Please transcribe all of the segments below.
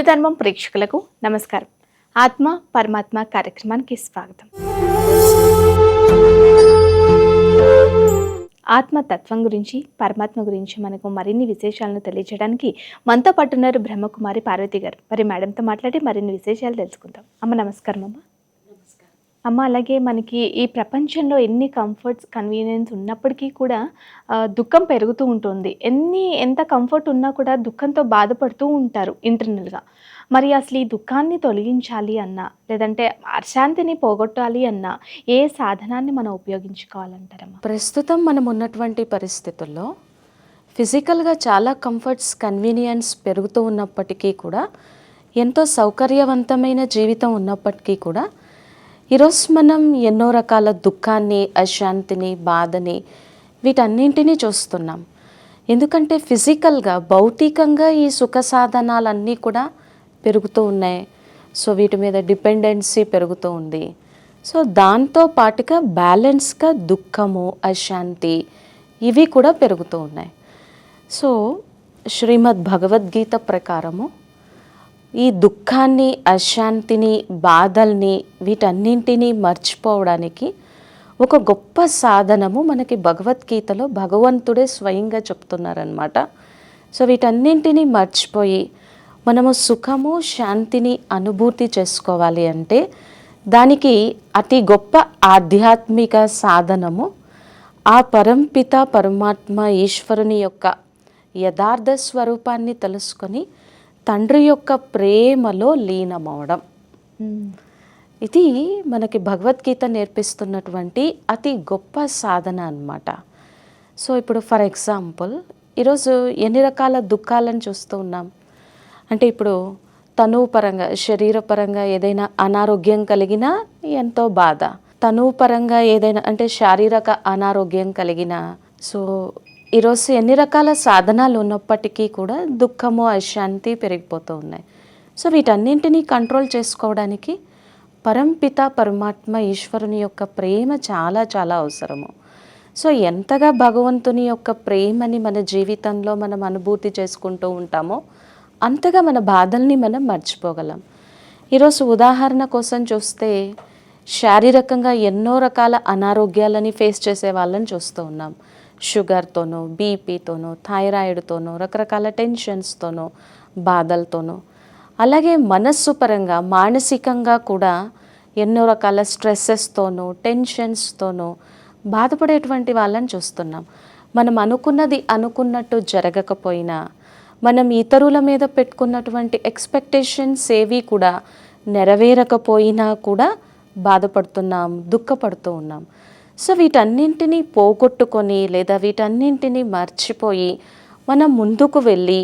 హిందూధర్మం ప్రేక్షకులకు నమస్కారం. ఆత్మ పరమాత్మ కార్యక్రమానికి స్వాగతం. ఆత్మ తత్వం గురించి పరమాత్మ గురించి మనకు మరిన్ని విశేషాలను తెలియజేయడానికి మనతో పాటు ఉన్నారు బ్రహ్మకుమారి పార్వతి గారు. మరి మేడంతో మాట్లాడి మరిన్ని విశేషాలు తెలుసుకుందాం. అమ్మ నమస్కారం అమ్మ. అమ్మ అలాగే మనకి ఈ ప్రపంచంలో ఎన్ని కంఫర్ట్స్ కన్వీనియన్స్ ఉన్నప్పటికీ కూడా ఆ, దుఃఖం పెరుగుతూ ఉంటుంది. ఎన్ని ఎంత కంఫర్ట్ ఉన్నా కూడా దుఃఖంతో బాధపడుతూ ఉంటారు ఇంటర్నల్గా మరి అసలు ఈ దుఃఖాన్ని తొలగించాలి అన్నా లేదంటే అశాంతిని పోగొట్టాలి అన్నా ఏ సాధనాన్ని మనం ఉపయోగించుకోవాలంటారమ్మా? ప్రస్తుతం మనం ఉన్నటువంటి పరిస్థితుల్లో ఫిజికల్గా చాలా కంఫర్ట్స్ కన్వీనియన్స్ పెరుగుతూ ఉన్నప్పటికీ కూడా ఎంతో సౌకర్యవంతమైన జీవితం ఉన్నప్పటికీ కూడా ఈరోజు మనం ఎన్నో రకాల దుఃఖాన్ని అశాంతిని బాధని వీటన్నింటినీ చూస్తున్నాం. ఎందుకంటే ఫిజికల్గా భౌతికంగా ఈ సుఖ సాధనాలన్నీ కూడా పెరుగుతూ ఉన్నాయి. సో వీటి మీద డిపెండెన్సీ పెరుగుతూ ఉంది. సో దాంతో పాటుగా బ్యాలెన్స్గా దుఃఖము అశాంతి ఇవి కూడా పెరుగుతూ ఉన్నాయి. సో శ్రీమద్ భగవద్గీత ప్రకారము ఈ దుఃఖాన్ని అశాంతిని బాధల్ని వీటన్నింటినీ మర్చిపోవడానికి ఒక గొప్ప సాధనము మనకి భగవద్గీతలో భగవంతుడే స్వయంగా చెప్తున్నారనమాట సో వీటన్నింటినీ మర్చిపోయి మనము సుఖము శాంతిని అనుభూతి చేసుకోవాలి అంటే దానికి అతి గొప్ప ఆధ్యాత్మిక సాధనము ఆ పరంపిత పరమాత్మ ఈశ్వరుని యొక్క యథార్థ స్వరూపాన్ని తెలుసుకొని తండ్రి యొక్క ప్రేమలో లీనమవడం. ఇది మనకి భగవద్గీత నేర్పిస్తున్నటువంటి అతి గొప్ప సాధన అన్నమాట. సో ఇప్పుడు ఫర్ ఎగ్జాంపుల్ ఈరోజు ఎన్ని రకాల దుఃఖాలను చూస్తూ ఉన్నాం? అంటే ఇప్పుడు తనువు పరంగా శరీరపరంగా ఏదైనా అనారోగ్యం కలిగినా ఎంతో బాధ. తనువు పరంగా ఏదైనా అంటే శారీరక అనారోగ్యం కలిగిన సో ఈరోజు ఎన్ని రకాల సాధనాలు ఉన్నప్పటికీ కూడా దుఃఖము అశాంతి పెరిగిపోతూ ఉన్నాయి. సో వీటన్నింటినీ కంట్రోల్ చేసుకోవడానికి పరంపిత పరమాత్మ ఈశ్వరుని యొక్క ప్రేమ చాలా చాలా అవసరము. సో ఎంతగా భగవంతుని యొక్క ప్రేమని మన జీవితంలో మనం అనుభూతి చేసుకుంటూ ఉంటామో అంతగా మన బాధల్ని మనం మర్చిపోగలం. ఈరోజు ఉదాహరణ కోసం చూస్తే శారీరకంగా ఎన్నో రకాల అనారోగ్యాలని ఫేస్ చేసే వాళ్ళని చూస్తూ ఉన్నాం. షుగర్తోనో బీపీతోనో థైరాయిడ్తోనో రకరకాల టెన్షన్స్తోనో బాధలతోనో. అలాగే మనస్సు పరంగా మానసికంగా కూడా ఎన్నో రకాల స్ట్రెస్సెస్తోనో టెన్షన్స్తోనో బాధపడేటువంటి వాళ్ళని చూస్తున్నాం. మనం అనుకున్నది అనుకున్నట్టు జరగకపోయినా మనం ఇతరుల మీద పెట్టుకున్నటువంటి ఎక్స్పెక్టేషన్స్ ఏవి కూడా నెరవేరకపోయినా కూడా బాధపడుతున్నాం దుఃఖపడుతూ ఉన్నాం. సో వీటన్నింటినీ పోగొట్టుకొని లేదా వీటన్నింటినీ మర్చిపోయి మనం ముందుకు వెళ్ళి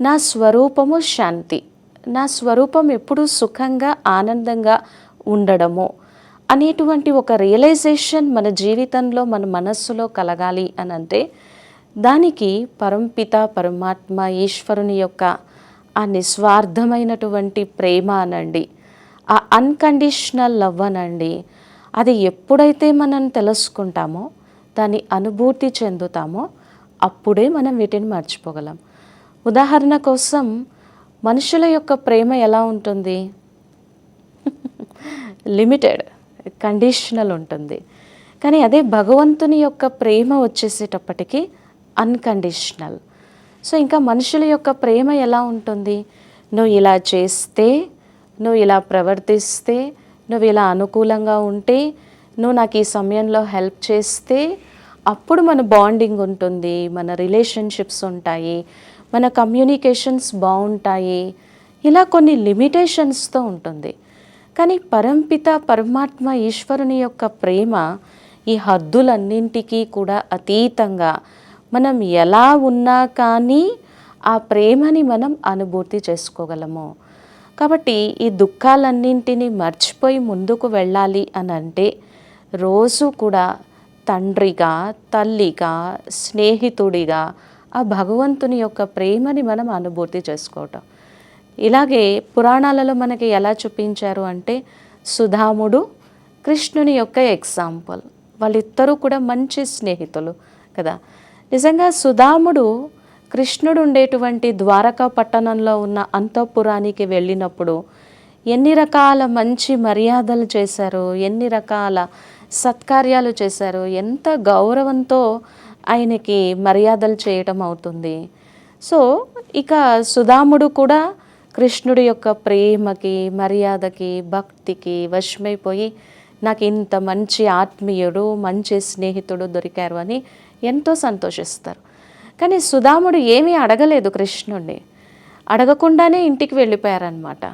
నా స్వరూపము శాంతి నా స్వరూపం ఎప్పుడూ సుఖంగా ఆనందంగా ఉండడము అనేటువంటి ఒక రియలైజేషన్ మన జీవితంలో మన మనస్సులో కలగాలి అని అంటే దానికి పరంపిత పరమాత్మ ఈశ్వరుని యొక్క ఆ నిస్వార్థమైనటువంటి ప్రేమ అనండి ఆ అన్కండిషనల్ లవ్ అనండి అది ఎప్పుడైతే మనం తెలుసుకుంటామో దాని అనుభూతి చెందుతామో అప్పుడే మనం వీటిని మర్చిపోగలం. ఉదాహరణ కోసం మనుషుల యొక్క ప్రేమ ఎలా ఉంటుంది? లిమిటెడ్ కండిషనల్ ఉంటుంది. కానీ అదే భగవంతుని యొక్క ప్రేమ వచ్చేసేటప్పటికి అన్కండిషనల్ సో ఇంకా మనుషుల యొక్క ప్రేమ ఎలా ఉంటుంది? నువ్వు ఇలా చేస్తే నువ్వు ఇలా ప్రవర్తిస్తే నువ్వు ఇలా అనుకూలంగా ఉంటే నువ్వు నాకు ఈ సమయంలో హెల్ప్ చేస్తే అప్పుడు మన బాండింగ్ ఉంటుంది మన రిలేషన్షిప్స్ ఉంటాయి మన కమ్యూనికేషన్స్ బాగుంటాయి. ఇలా కొన్ని లిమిటేషన్స్తో ఉంటుంది. కానీ పరంపిత పరమాత్మ ఈశ్వరుని యొక్క ప్రేమ ఈ హద్దులన్నింటికీ కూడా అతీతంగా మనం ఎలా ఉన్నా కానీ ఆ ప్రేమని మనం అనుభూతి చేసుకోగలము. కాబట్టి ఈ దుఃఖాలన్నింటినీ మర్చిపోయి ముందుకు వెళ్ళాలి అని అంటే రోజు కూడా తండ్రిగా తల్లిగా స్నేహితుడిగా ఆ భగవంతుని యొక్క ప్రేమని మనం అనుభూతి చేసుకోవటం. ఇలాగే పురాణాలలో మనకి ఎలా చూపించారు అంటే సుధాముడు కృష్ణుని యొక్క ఎగ్జాంపుల్. వాళ్ళిద్దరూ కూడా మంచి స్నేహితులు కదా. నిజంగా సుధాముడు కృష్ణుడు ఉండేటువంటి ద్వారకా పట్టణంలో ఉన్న అంతఃపురానికి వెళ్ళినప్పుడు ఎన్ని రకాల మంచి మర్యాదలు చేశారు ఎన్ని రకాల సత్కార్యాలు చేశారు ఎంత గౌరవంతో ఆయనకి మర్యాదలు చేయటం అవుతుంది. సో ఇక సుధాముడు కూడా కృష్ణుడి యొక్క ప్రేమకి మర్యాదకి భక్తికి వశమైపోయి నాకు ఇంత మంచి ఆత్మీయుడు మంచి స్నేహితుడు దొరికారు అని ఎంతో సంతోషిస్తారు. కానీ సుధాముడు ఏమీ అడగలేదు కృష్ణుడిని అడగకుండానే ఇంటికి వెళ్ళిపోయారనమాట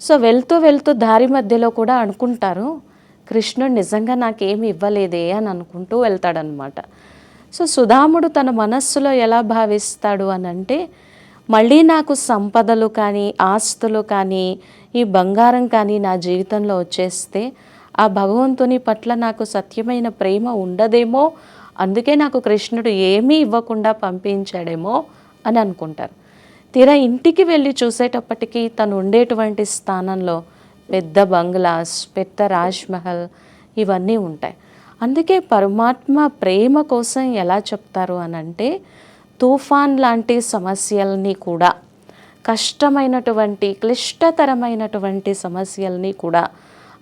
సో వెళ్తూ వెళ్తూ దారి మధ్యలో కూడా అనుకుంటారు కృష్ణుడు నిజంగా నాకేమి ఇవ్వలేదే అని అనుకుంటూ వెళ్తాడనమాట సో సుధాముడు తన మనస్సులో ఎలా భావిస్తాడు అని అంటే మళ్ళీ నాకు సంపదలు కానీ ఆస్తులు కానీ ఈ బంగారం కానీ నా జీవితంలో వచ్చేస్తే ఆ భగవంతుని పట్ల నాకు సత్యమైన ప్రేమ ఉండదేమో అందుకే నాకు కృష్ణుడు ఏమీ ఇవ్వకుండా పంపించాడేమో అని అనుకుంటారు. తీరా ఇంటికి వెళ్ళి చూసేటప్పటికీ తను ఉండేటువంటి స్థానంలో పెద్ద బంగ్లాస్ పెద్ద రాజ్మహల్ ఇవన్నీ ఉంటాయి. అందుకే పరమాత్మ ప్రేమ కోసం ఎలా చెప్తారు అని అంటే తుఫాన్ లాంటి సమస్యల్ని కూడా కష్టమైనటువంటి క్లిష్టతరమైనటువంటి సమస్యల్ని కూడా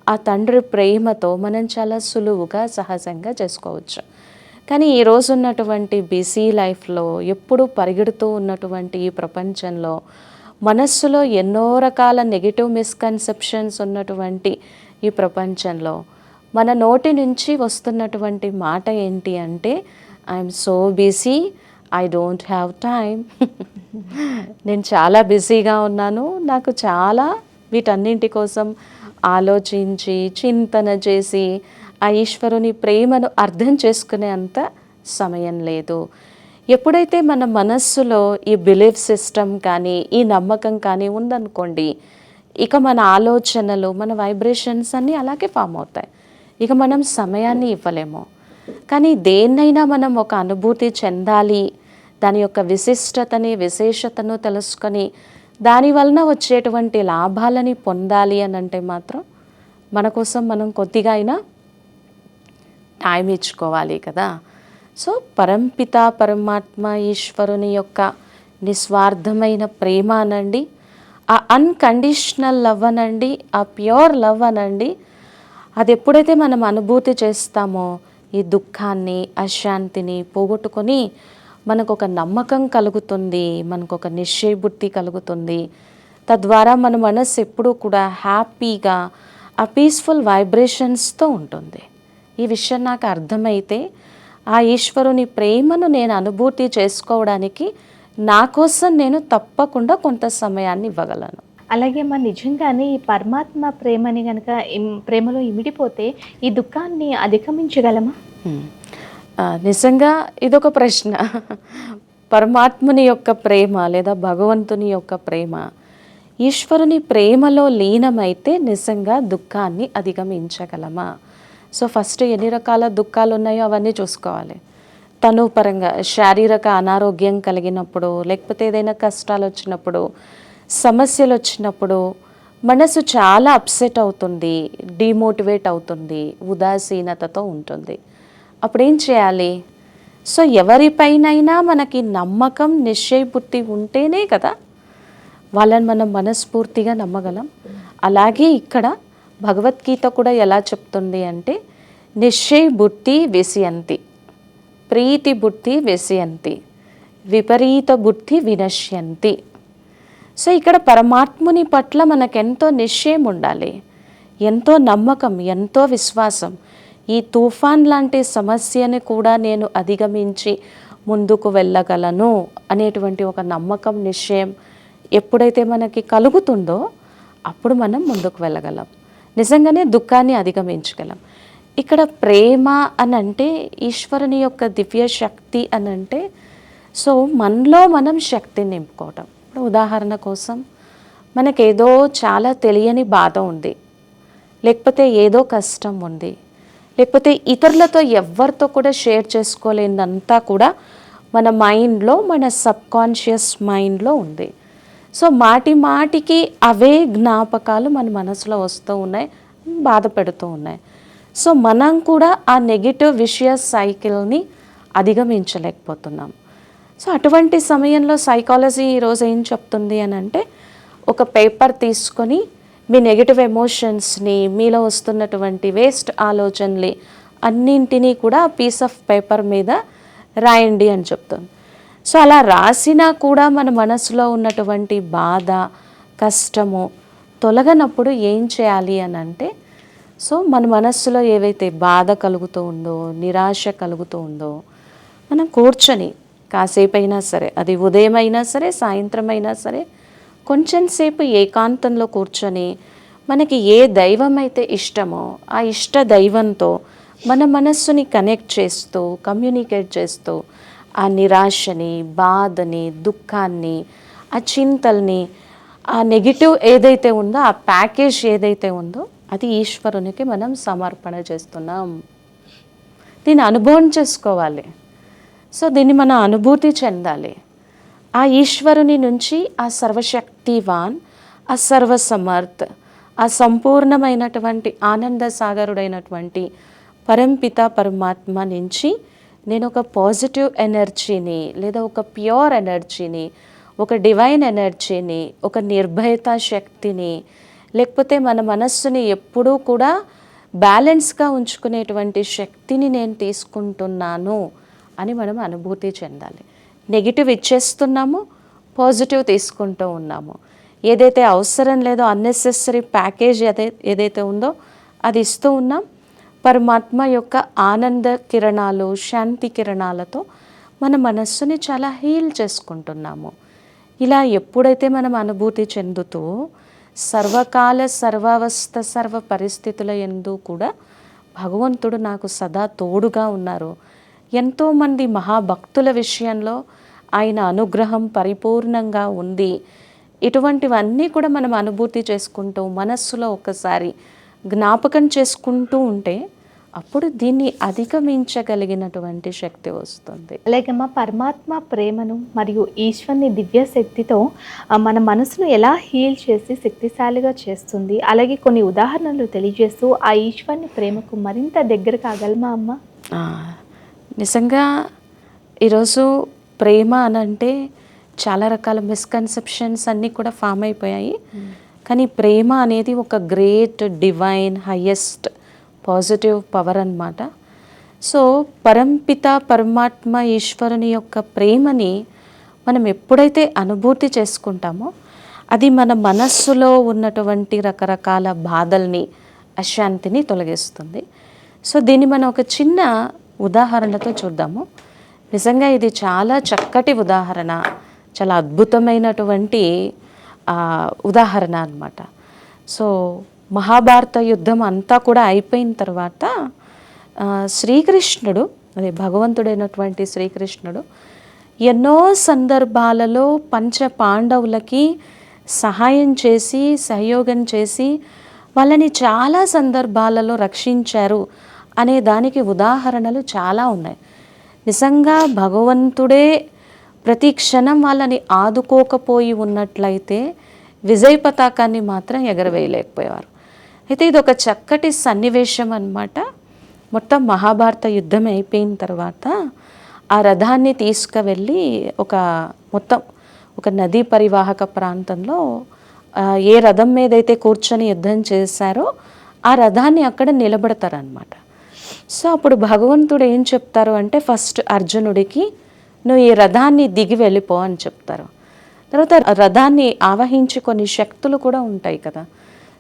ఆ తండ్రి ప్రేమతో మనం చాలా సులువుగా సహజంగా చేసుకోవచ్చు. కానీ ఈ రోజు ఉన్నటువంటి బిజీ లైఫ్లో ఎప్పుడూ పరిగెడుతూ ఉన్నటువంటి ఈ ప్రపంచంలో మనస్సులో ఎన్నో రకాల నెగిటివ్ మిస్కన్సెప్షన్స్ ఉన్నటువంటి ఈ ప్రపంచంలో మన నోటి నుంచి వస్తున్నటువంటి మాట ఏంటి అంటే I'm so busy I don't have time నేను చాలా బిజీగా ఉన్నాను. నాకు చాలా వీటన్నింటి కోసం ఆలోచించి చింతన చేసి ఆ ఈశ్వరుని ప్రేమను అర్థం చేసుకునే అంత సమయం లేదు. ఎప్పుడైతే మన మనస్సులో ఈ బిలీఫ్ సిస్టమ్ కానీ ఈ నమ్మకం కానీ ఉందనుకోండి ఇక మన ఆలోచనలు మన వైబ్రేషన్స్ అన్నీ అలాగే ఫామ్ అవుతాయి. ఇక మనం సమయాన్ని ఇవ్వలేము. కానీ దేన్నైనా మనం ఒక అనుభూతి చెందాలి దాని యొక్క విశిష్టతని విశేషతను తెలుసుకొని దాని వలన వచ్చేటువంటి లాభాలని పొందాలి అని అంటే మాత్రం మన కోసం మనం కొద్దిగా అయినా టైం ఇచ్చుకోవాలి కదా. సో పరంపిత పరమాత్మ ఈశ్వరుని యొక్క నిస్వార్థమైన ప్రేమ అనండి ఆ అన్కండిషనల్ లవ్ అనండి ఆ ప్యూర్ లవ్ అనండి అది ఎప్పుడైతే మనం అనుభూతి చేస్తామో ఈ దుఃఖాన్ని అశాంతిని పోగొట్టుకొని మనకు ఒక నమ్మకం కలుగుతుంది మనకు ఒక నిశ్చయబుద్ధి కలుగుతుంది. తద్వారా మన మనసు ఎప్పుడూ కూడా హ్యాపీగా ఆ పీస్ఫుల్ వైబ్రేషన్స్తో ఉంటుంది. ఈ విషయం నాకు అర్థమైతే ఆ ఈశ్వరుని ప్రేమను నేను అనుభూతి చేసుకోవడానికి నా కోసం నేను తప్పకుండా కొంత సమయాన్ని ఇవ్వగలను. అలాగే మన నిజంగానే ఈ పరమాత్మ ప్రేమని కనుక ప్రేమలో ఇమిడిపోతే ఈ దుఃఖాన్ని అధిగమించగలమా? నిజంగా ఇదొక ప్రశ్న. పరమాత్ముని యొక్క ప్రేమ లేదా భగవంతుని యొక్క ప్రేమ ఈశ్వరుని ప్రేమలో లీనమైతే నిజంగా దుఃఖాన్ని అధిగమించగలమా? సో ఫస్ట్ ఎన్ని రకాల దుఃఖాలు ఉన్నాయో అవన్నీ చూసుకోవాలి. తను పరంగా శారీరక అనారోగ్యం కలిగినప్పుడు లేకపోతే ఏదైనా కష్టాలు వచ్చినప్పుడు సమస్యలు వచ్చినప్పుడు మనసు చాలా అప్సెట్ అవుతుంది డిమోటివేట్ అవుతుంది ఉదాసీనతతో ఉంటుంది. అప్పుడు ఏం చేయాలి? సో ఎవరిపైనైనా మనకి నమ్మకం నిశ్చయబుద్ధి ఉంటేనే కదా వాళ్ళని మనం మనస్ఫూర్తిగా నమ్మగలం. అలాగే ఇక్కడ భగవద్గీత కూడా ఎలా చెప్తుంది అంటే నిశ్చయ బుద్ధి వెసియంతి ప్రీతి బుద్ధి వెసియంతి విపరీత బుద్ధి వినశ్యంతి. సో ఇక్కడ పరమాత్ముని పట్ల మనకెంతో నిశ్చయం ఉండాలి ఎంతో నమ్మకం ఎంతో విశ్వాసం. ఈ తుఫాన్ లాంటి సమస్యని కూడా నేను అధిగమించి ముందుకు వెళ్ళగలను అనేటువంటి ఒక నమ్మకం నిశ్చయం ఎప్పుడైతే మనకి కలుగుతుందో అప్పుడు మనం ముందుకు వెళ్ళగలం. నిజంగానే దుఃఖాన్ని అధిగమించగలం. ఇక్కడ ప్రేమ అని అంటే ఈశ్వరుని యొక్క దివ్య శక్తి అని అంటే సో మనలో మనం శక్తిని నింపుకోవటం. ఇప్పుడు ఉదాహరణ కోసం మనకేదో చాలా తెలియని బాధ ఉంది. లేకపోతే ఏదో కష్టం ఉంది. లేకపోతే ఇతరులతో ఎవరితో కూడా షేర్ చేసుకోలేనంతా కూడా మన మైండ్లో మన సబ్కాన్షియస్ మైండ్లో ఉంది. సో మాటి మాటికి అవే జ్ఞాపకాలు మన మనసులో వస్తూ ఉన్నాయి బాధ పెడుతూ ఉన్నాయి. సో మనం కూడా ఆ నెగిటివ్ విషయ సైకిల్ని అధిగమించలేకపోతున్నాం. సో అటువంటి సమయంలో సైకాలజీ ఈరోజు ఏం చెప్తుంది అని అంటే ఒక పేపర్ తీసుకొని మీ నెగిటివ్ ఎమోషన్స్ని మీలో వస్తున్నటువంటి వేస్ట్ ఆలోచనలు అన్నింటినీ కూడా పీస్ ఆఫ్ పేపర్ మీద రాయండి అని చెప్తుంది. సో అలా రాసినా కూడా మన మనసులో ఉన్నటువంటి బాధ కష్టము తొలగనప్పుడు ఏం చేయాలి అని అంటే సో మన మనస్సులో ఏవైతే బాధ కలుగుతూ ఉందో నిరాశ కలుగుతూ ఉందో మనం కూర్చొని కాసేపు అయినా సరే అది ఉదయం అయినా సరే సాయంత్రం అయినా సరే కొంచెం సేపు ఏకాంతంలో కూర్చొని మనకి ఏ దైవం అయితే ఇష్టమో ఆ ఇష్ట దైవంతో మన మనస్సుని కనెక్ట్ చేస్తూ కమ్యూనికేట్ చేస్తూ ఆ నిరాశని బాధని దుఃఖాన్ని ఆ చింతల్ని ఆ నెగిటివ్ ఏదైతే ఉందో ఆ ప్యాకేజ్ ఏదైతే ఉందో అది ఈశ్వరునికి మనం సమర్పణ చేస్తున్నాం. దీన్ని అనుభవం చేసుకోవాలి. సో దీన్ని మనం అనుభూతి చెందాలి. ఆ ఈశ్వరుని నుంచి ఆ సర్వశక్తివాన్ ఆ సర్వసమర్థ్ ఆ సంపూర్ణమైనటువంటి ఆనంద సాగరుడైనటువంటి పరంపిత పరమాత్మ నుంచి నేను ఒక పాజిటివ్ ఎనర్జీని లేదా ఒక ప్యూర్ ఎనర్జీని ఒక డివైన్ ఎనర్జీని ఒక నిర్భయత శక్తిని లేకపోతే మన మనస్సుని ఎప్పుడూ కూడా బ్యాలెన్స్గా ఉంచుకునేటువంటి శక్తిని నేను తీసుకుంటున్నాను అని మనం అనుభూతి చెందాలి. నెగిటివ్ ఇచ్చేస్తున్నాము పాజిటివ్ తీసుకుంటూ ఉన్నాము. ఏదైతే అవసరం లేదో అన్నెసెసరీ ప్యాకేజ్ అదే ఏదైతే ఉందో అది ఇస్తూ ఉన్నాం. పరమాత్మ యొక్క ఆనంద కిరణాలు శాంతి కిరణాలతో మన మనస్సుని చాలా హీల్ చేసుకుంటున్నాము. ఇలా ఎప్పుడైతే మనం అనుభూతి చెందుతూ సర్వకాల సర్వావస్థ సర్వ పరిస్థితుల ఎందు కూడా భగవంతుడు నాకు సదా తోడుగా ఉన్నారు. ఎంతోమంది మహాభక్తుల విషయంలో ఆయన అనుగ్రహం పరిపూర్ణంగా ఉంది. ఇటువంటివన్నీ కూడా మనం అనుభూతి చేసుకుంటూ మనస్సులో ఒకసారి జ్ఞాపకం చేసుకుంటూ ఉంటే అప్పుడు దీన్ని అధిగమించగలిగినటువంటి శక్తి వస్తుంది. అలాగే మా పరమాత్మ ప్రేమను మరియు ఈశ్వరుని దివ్య శక్తితో మన మనసును ఎలా హీల్ చేసి శక్తిశాలిగా చేస్తుంది? అలాగే కొన్ని ఉదాహరణలు తెలియజేస్తూ ఆ ఈశ్వరుని ప్రేమకు మరింత దగ్గర కాగలమా అమ్మ? నిజంగా ఈరోజు ప్రేమ అని అంటే చాలా రకాల మిస్కన్సెప్షన్స్ అన్నీ కూడా ఫామ్ అయిపోయాయి. కానీ ప్రేమ అనేది ఒక great divine highest positive power అన్నమాట. సో పరంపిత పరమాత్మ ఈశ్వరుని యొక్క ప్రేమని మనం ఎప్పుడైతే అనుభూతి చేసుకుంటామో అది మన మనస్సులో ఉన్నటువంటి రకరకాల బాధల్ని అశాంతిని తొలగిస్తుంది. సో దీన్ని మనం ఒక చిన్న ఉదాహరణతో చూద్దాము. నిజంగా ఇది చాలా చక్కటి ఉదాహరణ చాలా అద్భుతమైనటువంటి ఉదాహరణ అన్నమాట. సో మహాభారత యుద్ధం అంతా కూడా అయిపోయిన తర్వాత శ్రీకృష్ణుడు అదే భగవంతుడైనటువంటి శ్రీకృష్ణుడు ఎన్నో సందర్భాలలో పంచ పాండవులకి సహాయం చేసి సహయోగం చేసి వాళ్ళని చాలా సందర్భాలలో రక్షించారు అనే దానికి ఉదాహరణలు చాలా ఉన్నాయి. నిజంగా భగవంతుడే ప్రతి క్షణం వాళ్ళని ఆదుకోకపోయి ఉన్నట్లయితే విజయ పతాకాన్ని మాత్రం ఎగరవేయలేకపోయేవారు. అయితే ఇది ఒక చక్కటి సన్నివేశం అన్నమాట. మొత్తం మహాభారత యుద్ధం అయిపోయిన తర్వాత ఆ రథాన్ని తీసుకువెళ్ళి ఒక మొత్తం ఒక నదీ పరివాహక ప్రాంతంలో ఏ రథం మీద అయితే కూర్చొని యుద్ధం చేశారో ఆ రథాన్ని అక్కడ నిలబడతారనమాట సో అప్పుడు భగవంతుడు ఏం చెప్తారు అంటే ఫస్ట్ అర్జునుడికి నువ్వు ఈ రథాన్ని దిగి వెళ్ళిపో అని చెప్తారు. తర్వాత రథాన్ని ఆవహించుకొని కొన్ని శక్తులు కూడా ఉంటాయి కదా.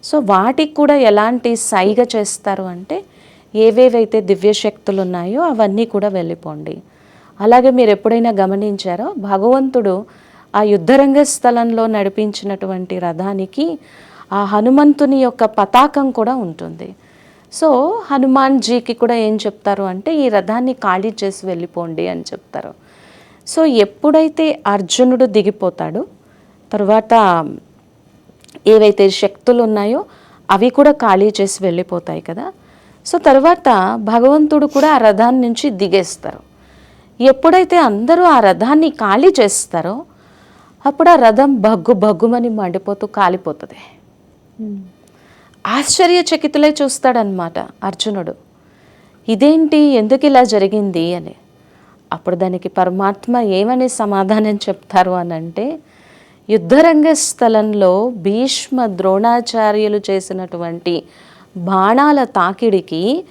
సో వాటికి కూడా ఎలాంటి సైగ చేస్తారు అంటే ఏవేవైతే దివ్య శక్తులు ఉన్నాయో అవన్నీ కూడా వెళ్ళిపోండి. అలాగే మీరు ఎప్పుడైనా గమనించారో భగవంతుడు ఆ యుద్ధరంగ స్థలంలో నడిపించినటువంటి రథానికి ఆ హనుమంతుని యొక్క పతాకం కూడా ఉంటుంది. సో హనుమాన్జీకి కూడా ఏం చెప్తారు అంటే ఈ రథాన్ని ఖాళీ చేసి వెళ్ళిపోండి అని చెప్తారు. సో ఎప్పుడైతే అర్జునుడు దిగిపోతాడు తర్వాత ఏవైతే శక్తులు ఉన్నాయో అవి కూడా ఖాళీ చేసి వెళ్ళిపోతాయి కదా. సో తర్వాత భగవంతుడు కూడా ఆ రథాన్ని నుంచి దిగేస్తారు. ఎప్పుడైతే అందరూ ఆ రథాన్ని ఖాళీ చేస్తారో అప్పుడు ఆ రథం బగ్గు బగ్గుమని మండిపోతూ కాలిపోతుంది. ఆశ్చర్యచకితులై చూస్తాడనమాట అర్జునుడు. ఇదేంటి? ఎందుకు ఇలా జరిగింది? అని. అప్పుడు దానికి పరమాత్మ ఏమని సమాధానం చెప్తారు అని అంటే యుద్ధరంగ స్థలంలో భీష్మ ద్రోణాచార్యులు చేసినటువంటి బాణాల తాకిడికి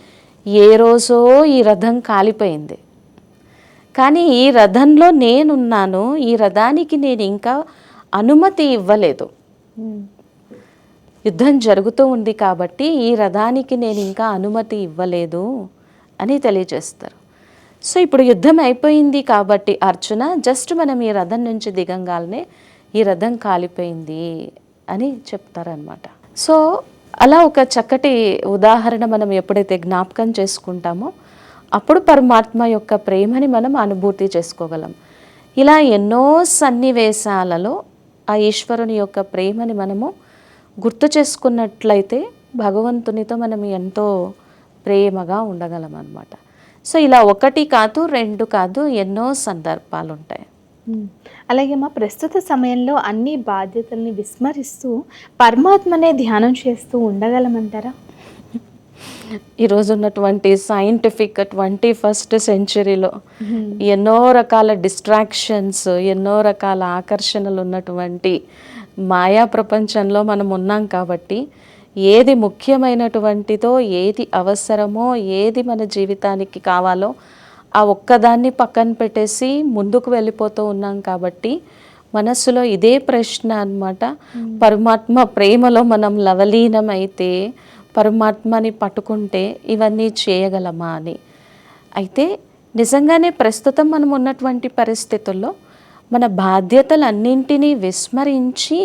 ఏ రోజో ఈ రథం కాలిపోయింది. కానీ ఈ రథంలో నేనున్నాను ఈ రథానికి నేను ఇంకా అనుమతి ఇవ్వలేదు. యుద్ధం జరుగుతూ ఉంది కాబట్టి ఈ రథానికి నేను ఇంకా అనుమతి ఇవ్వలేదు అని తెలియజేస్తారు. సో ఇప్పుడు యుద్ధం అయిపోయింది కాబట్టి అర్జున జస్ట్ మనం ఈ రథం నుంచి దిగంగానే ఈ రథం కాలిపోయింది అని చెప్తారనమాట సో అలా ఒక చక్కటి ఉదాహరణ మనం ఎప్పుడైతే జ్ఞాపకం చేసుకుంటామో అప్పుడు పరమాత్మ యొక్క ప్రేమని మనం అనుభూతి చేసుకోగలం. ఇలా ఎన్నో సన్నివేశాలలో ఆ ఈశ్వరుని యొక్క ప్రేమని మనము గుర్తు చేసుకున్నట్లయితే భగవంతునితో మనం ఎంతో ప్రేమగా ఉండగలం అన్నమాట సో ఇలా ఒకటి కాదు రెండు కాదు ఎన్నో సందర్భాలు ఉంటాయి అలాగే మా ప్రస్తుత సమయంలో అన్ని బాధ్యతల్ని విస్మరిస్తూ పరమాత్మనే ధ్యానం చేస్తూ ఉండగలమంటారా? ఈరోజు ఉన్నటువంటి సైంటిఫిక్ ట్వంటీ ఫస్ట్ సెంచరీలో ఎన్నో రకాల డిస్ట్రాక్షన్స్ ఎన్నో రకాల ఆకర్షణలు ఉన్నటువంటి మాయా ప్రపంచంలో మనం ఉన్నాం కాబట్టి ఏది ముఖ్యమైనటువంటిదో ఏది అవసరమో ఏది మన జీవితానికి కావాలో ఆ ఒక్కదాన్ని పక్కన పెట్టేసి ముందుకు వెళ్ళిపోతూ ఉన్నాం కాబట్టి మనస్సులో ఇదే ప్రశ్న అన్నమాట. పరమాత్మ ప్రేమలో మనం లవలీనమైతే పరమాత్మని పట్టుకుంటే ఇవన్నీ చేయగలమా అని. అయితే నిజంగానే ప్రస్తుతం మనం ఉన్నటువంటి పరిస్థితుల్లో మన బాధ్యతలన్నింటినీ విస్మరించి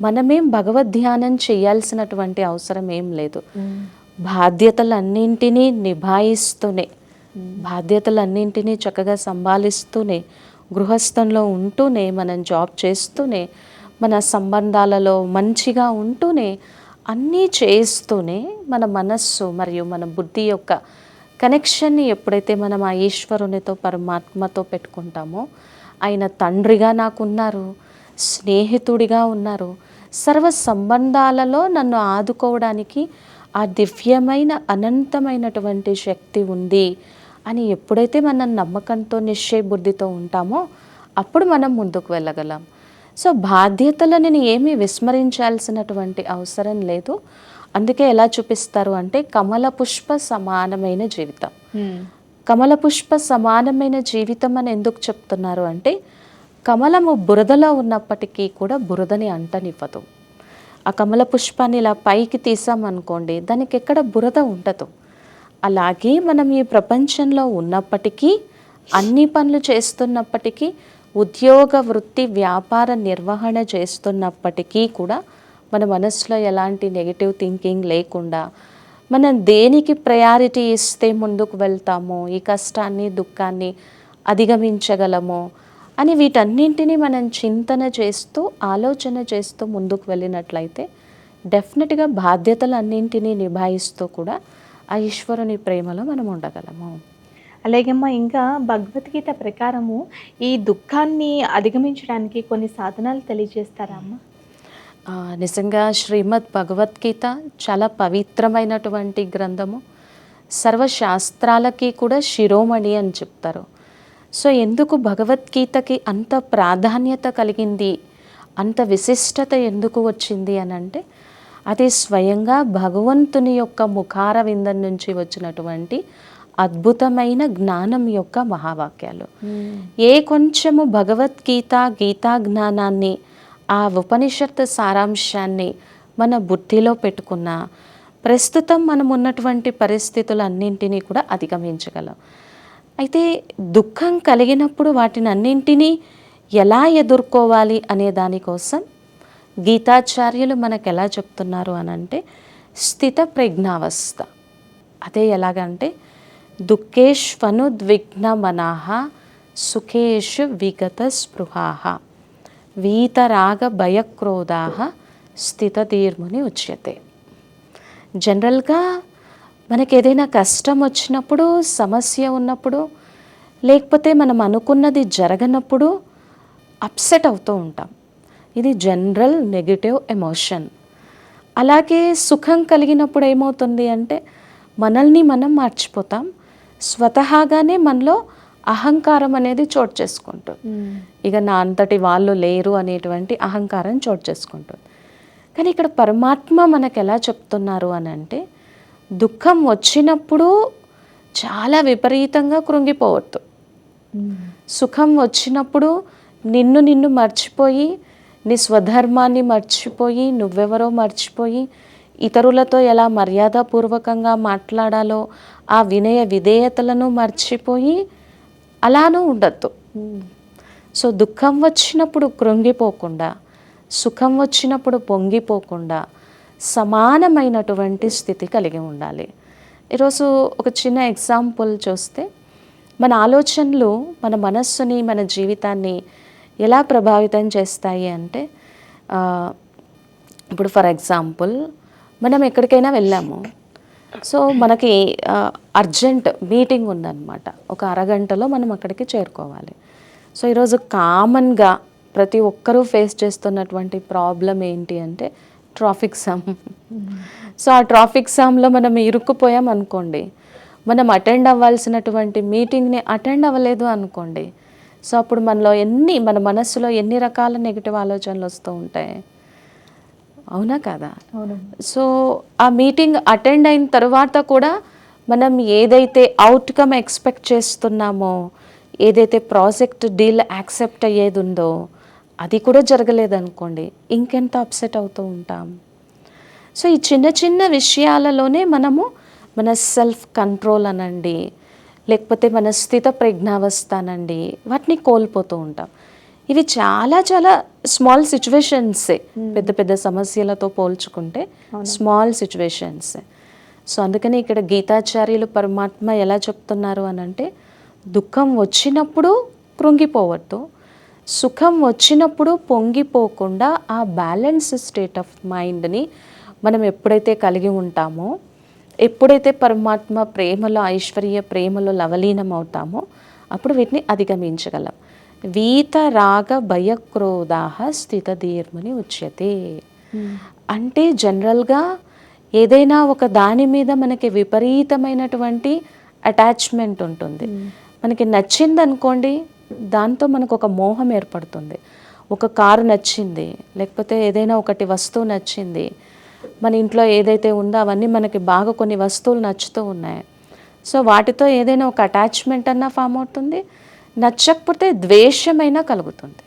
మనమేం భగవద్ ధ్యానం చేయాల్సినటువంటి అవసరం ఏం లేదు. బాధ్యతలన్నింటినీ నిభాయిస్తూనే బాధ్యతలన్నింటినీ చక్కగా సంభాలిస్తూనే గృహస్థంలో ఉంటూనే మనం జాబ్ చేస్తూనే మన సంబంధాలలో మంచిగా ఉంటూనే అన్నీ చేస్తూనే మన మనస్సు మరియు మన బుద్ధి యొక్క కనెక్షన్ని ఎప్పుడైతే మనం ఆ ఈశ్వరునితో పరమాత్మతో పెట్టుకుంటామో ఆయన తండ్రిగా నాకున్నారు స్నేహితుడిగా ఉన్నారు సర్వ సంబంధాలలో నన్ను ఆదుకోవడానికి ఆ దివ్యమైన అనంతమైనటువంటి శక్తి ఉంది. అని ఎప్పుడైతే మనం నమ్మకంతో నిశ్చయ బుద్ధితో ఉంటామో అప్పుడు మనం ముందుకు వెళ్ళగలం. సో బాధ్యతలను ఏమీ విస్మరించాల్సినటువంటి అవసరం లేదు. అందుకే ఎలా చూపిస్తారు అంటే కమల పుష్ప సమానమైన జీవితం. కమల పుష్ప సమానమైన జీవితం అని ఎందుకు చెప్తున్నారు అంటే కమలము బురదలో ఉన్నప్పటికీ కూడా బురదని అంటనివ్వదు. ఆ కమల పుష్పాన్ని ఇలా పైకి తీసామనుకోండి దానికి ఎక్కడ బురద ఉండదు. అలాగే మనం ఈ ప్రపంచంలో ఉన్నప్పటికీ అన్ని పనులు చేస్తున్నప్పటికీ ఉద్యోగ వృత్తి వ్యాపార నిర్వహణ చేస్తున్నప్పటికీ కూడా మన మనసులో ఎలాంటి నెగిటివ్ థింకింగ్ లేకుండా మనం దేనికి ప్రయారిటీ ఇస్తే ముందుకు వెళ్తామో ఈ కష్టాన్ని దుఃఖాన్ని అధిగమించగలమో అని వీటన్నింటినీ మనం చింతన చేస్తూ ఆలోచన చేస్తూ ముందుకు వెళ్ళినట్లయితే డెఫినెట్గా బాధ్యతలు అన్నింటినీ నిభాయిస్తూ కూడా ఆ ఈశ్వరుని ప్రేమలో మనం ఉండగలము. అలాగేమ్మా ఇంకా భగవద్గీత ప్రకారము ఈ దుఃఖాన్ని అధిగమించడానికి కొన్ని సాధనాలు తెలియజేస్తారా అమ్మా? నిజంగా శ్రీమద్ భగవద్గీత చాలా పవిత్రమైనటువంటి గ్రంథము. సర్వశాస్త్రాలకి కూడా శిరోమణి అని చెప్తారు. సో ఎందుకు భగవద్గీతకి అంత ప్రాధాన్యత కలిగింది? అంత విశిష్టత ఎందుకు వచ్చింది అని అంటే అది స్వయంగా భగవంతుని యొక్క ముఖార విందం నుంచి వచ్చినటువంటి అద్భుతమైన జ్ఞానం యొక్క మహావాక్యాలు. ఏ కొంచెము భగవద్గీత గీతా జ్ఞానాన్ని ఆ ఉపనిషత్ సారాంశాన్ని మన బుద్ధిలో పెట్టుకున్న ప్రస్తుతం మనం ఉన్నటువంటి పరిస్థితులన్నింటినీ కూడా అధిగమించగలం. అయితే దుఃఖం కలిగినప్పుడు వాటిని అన్నింటినీ ఎలా ఎదుర్కోవాలి అనే దానికోసం గీతాచార్యులు మనకు ఎలా చెప్తున్నారు అని అంటే స్థిత ప్రజ్ఞావస్థ. అదే ఎలాగంటే దుఃఖేష్వనుద్విగ్న మనాహ సుఖేషు విగత స్పృహాహ. వీతరాగ భయక్రోధాహ స్థితధీర్ముని ఉచ్యతే. జనరల్గా మనకి ఏదైనా కష్టం వచ్చినప్పుడు సమస్య ఉన్నప్పుడు లేకపోతే మనం అనుకున్నది జరగనప్పుడు అప్సెట్ అవుతూ ఉంటాం. ఇది జనరల్ నెగిటివ్ ఎమోషన్. అలాగే సుఖం కలిగినప్పుడు ఏమవుతుంది అంటే మనల్ని మనం మర్చిపోతాం. స్వతహాగానే మనలో అహంకారం అనేది చోటు చేసుకుంటుంది. ఇక నా అంతటి వాళ్ళు లేరు అనేటువంటి అహంకారం చోటు చేసుకుంటుంది. కానీ ఇక్కడ పరమాత్మ మనకు ఎలా చెప్తున్నారు అని అంటే దుఃఖం వచ్చినప్పుడు చాలా విపరీతంగా కృంగిపోవద్దు. సుఖం వచ్చినప్పుడు నిన్ను నిన్ను మర్చిపోయి నీ స్వధర్మాన్ని మర్చిపోయి నువ్వెవరో మర్చిపోయి ఇతరులతో ఎలా మర్యాదపూర్వకంగా మాట్లాడాలో ఆ వినయ విధేయతలను మర్చిపోయి అలానూ ఉండద్దు. సో దుఃఖం వచ్చినప్పుడు కృంగిపోకుండా సుఖం వచ్చినప్పుడు పొంగిపోకుండా సమానమైనటువంటి స్థితి కలిగి ఉండాలి. ఈరోజు ఒక చిన్న ఎగ్జాంపుల్ చూస్తే మన ఆలోచనలు మన మనస్సుని మన జీవితాన్ని ఎలా ప్రభావితం చేస్తాయి అంటే ఇప్పుడు ఫర్ ఎగ్జాంపుల్ మనం ఎక్కడికైనా వెళ్ళాము. సో మనకి అర్జెంట్ మీటింగ్ ఉందన్నమాట. ఒక అరగంటలో మనం అక్కడికి చేరుకోవాలి. సో ఈరోజు కామన్గా ప్రతి ఒక్కరూ ఫేస్ చేస్తున్నటువంటి ప్రాబ్లం ఏంటి అంటే ట్రాఫిక్ జామ్. సో ఆ ట్రాఫిక్ జామ్లో మనం ఇరుక్కుపోయాం అనుకోండి మనం అటెండ్ అవ్వాల్సినటువంటి మీటింగ్ని అటెండ్ అవ్వలేదు అనుకోండి సో అప్పుడు మనలో ఎన్ని మన మనస్సులో ఎన్ని రకాల నెగిటివ్ ఆలోచనలు వస్తూ ఉంటాయి? అవునా కదా? సో ఆ మీటింగ్ అటెండ్ అయిన తర్వాత కూడా మనం ఏదైతే అవుట్కమ్ ఎక్స్పెక్ట్ చేస్తున్నామో ఏదైతే ప్రాజెక్ట్ డీల్ యాక్సెప్ట్ అయ్యేది ఉందో అది కూడా జరగలేదనుకోండి ఇంకెంత అప్సెట్ అవుతూ ఉంటాం? సో ఈ చిన్న చిన్న విషయాలలోనే మనము మన సెల్ఫ్ కంట్రోల్ అనండి లేకపోతే మన స్థిత ప్రజ్ఞావస్థ అనండి వాటిని కోల్పోతూ ఉంటాం. ఇవి చాలా చాలా స్మాల్ సిచ్యువేషన్సే. పెద్ద పెద్ద సమస్యలతో పోల్చుకుంటే స్మాల్ సిచ్యువేషన్స్. సో అందుకని ఇక్కడ గీతాచార్యులు పరమాత్మ ఎలా చెప్తున్నారు అని అంటే దుఃఖం వచ్చినప్పుడు కృంగిపోవద్దు సుఖం వచ్చినప్పుడు పొంగిపోకుండా ఆ బ్యాలెన్స్ స్టేట్ ఆఫ్ మైండ్ని మనం ఎప్పుడైతే కలిగి ఉంటామో ఎప్పుడైతే పరమాత్మ ప్రేమలో ఐశ్వర్య ప్రేమలో లవలీనం అవుతామో అప్పుడు వీటిని అధిగమించగలం. వీత రాగ భయక్రోధాహ స్థితధీర్మని ఉచ్యతే. అంటే జనరల్గా ఏదైనా ఒక దాని మీద మనకి విపరీతమైనటువంటి అటాచ్మెంట్ ఉంటుంది. మనకి నచ్చింది అనుకోండి దాంతో మనకు ఒక మోహం ఏర్పడుతుంది. ఒక కారు నచ్చింది లేకపోతే ఏదైనా ఒకటి వస్తువు నచ్చింది మన ఇంట్లో ఏదైతే ఉందో అవన్నీ మనకి బాగా కొన్ని వస్తువులు నచ్చుతూ ఉన్నాయి. సో వాటితో ఏదైనా ఒక అటాచ్మెంట్ అన్నా ఫామ్ అవుతుంది. నచ్చకపోతే ద్వేషమైనా కలుగుతుంది.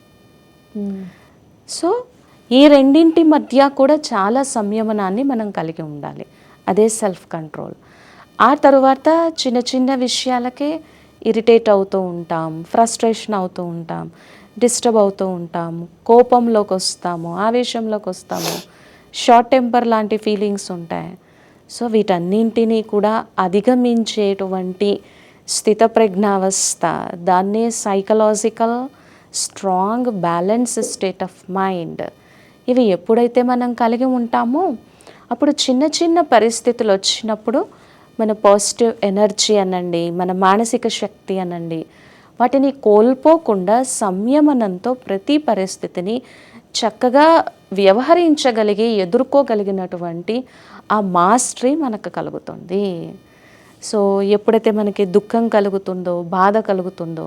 సో ఈ రెండింటి మధ్య కూడా చాలా సంయమనాన్ని మనం కలిగి ఉండాలి. అదే సెల్ఫ్ కంట్రోల్ ఆ తర్వాత చిన్న చిన్న విషయాలకే ఇరిటేట్ అవుతూ ఉంటాం ఫ్రస్ట్రేషన్ అవుతూ ఉంటాం డిస్టర్బ్ అవుతూ ఉంటాము కోపంలోకి వస్తాము ఆవేశంలోకి వస్తాము. షార్ట్ టెంపర్ లాంటి ఫీలింగ్స్ ఉంటాయి. సో వీటన్నింటినీ కూడా అధిగమించేటువంటి స్థితప్రజ్ఞావస్థ దాన్నే psychological strong balance state of mind ఇవి ఎప్పుడైతే మనం కలిగి ఉంటామో అప్పుడు చిన్న చిన్న పరిస్థితులు వచ్చినప్పుడు మన పాజిటివ్ ఎనర్జీ అనండి మన మానసిక శక్తి అనండి వాటిని కోల్పోకుండా సంయమనంతో ప్రతి పరిస్థితిని చక్కగా వ్యవహరించగలిగి ఎదుర్కోగలిగినటువంటి ఆ మాస్టరీ మనకు కలుగుతుంది. సో ఎప్పుడైతే మనకి దుఃఖం కలుగుతుందో బాధ కలుగుతుందో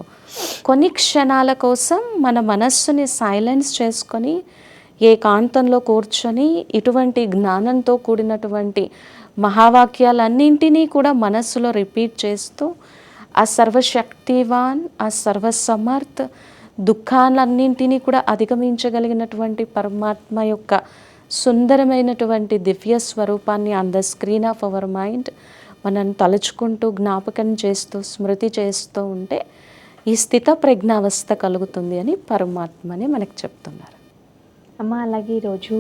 కొన్ని క్షణాల కోసం మన మనస్సుని సైలెన్స్ చేసుకొని ఏకాంతంలో కూర్చొని ఇటువంటి జ్ఞానంతో కూడినటువంటి మహావాక్యాలన్నింటినీ కూడా మనస్సులో రిపీట్ చేస్తూ ఆ సర్వశక్తివాన్ ఆ సర్వసమర్థ్ దుఃఖాలన్నింటినీ కూడా అధిగమించగలిగినటువంటి పరమాత్మ యొక్క సుందరమైనటువంటి దివ్య స్వరూపాన్ని on the screen of our mind మనం తలుచుకుంటూ జ్ఞాపకం చేస్తూ స్మృతి చేస్తూ ఉంటే ఈ స్థిత ప్రజ్ఞావస్థ కలుగుతుంది అని పరమాత్మని మనకు చెప్తున్నారు. అమ్మ అలాగే ఈరోజు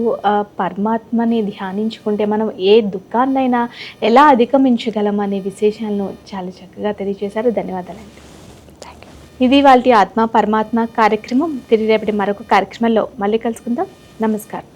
పరమాత్మని ధ్యానించుకుంటే మనం ఏ దుఃఖాన్నైనా ఎలా అధిగమించగలం అనే విశేషాలను చాలా చక్కగా తెలియజేశారు. ధన్యవాదాలండి. ఇది వాళ్ళ ఆత్మ పరమాత్మ కార్యక్రమం. తిరిగి రేపటి మరొక కార్యక్రమంలో మళ్ళీ కలుసుకుందాం. నమస్కారం.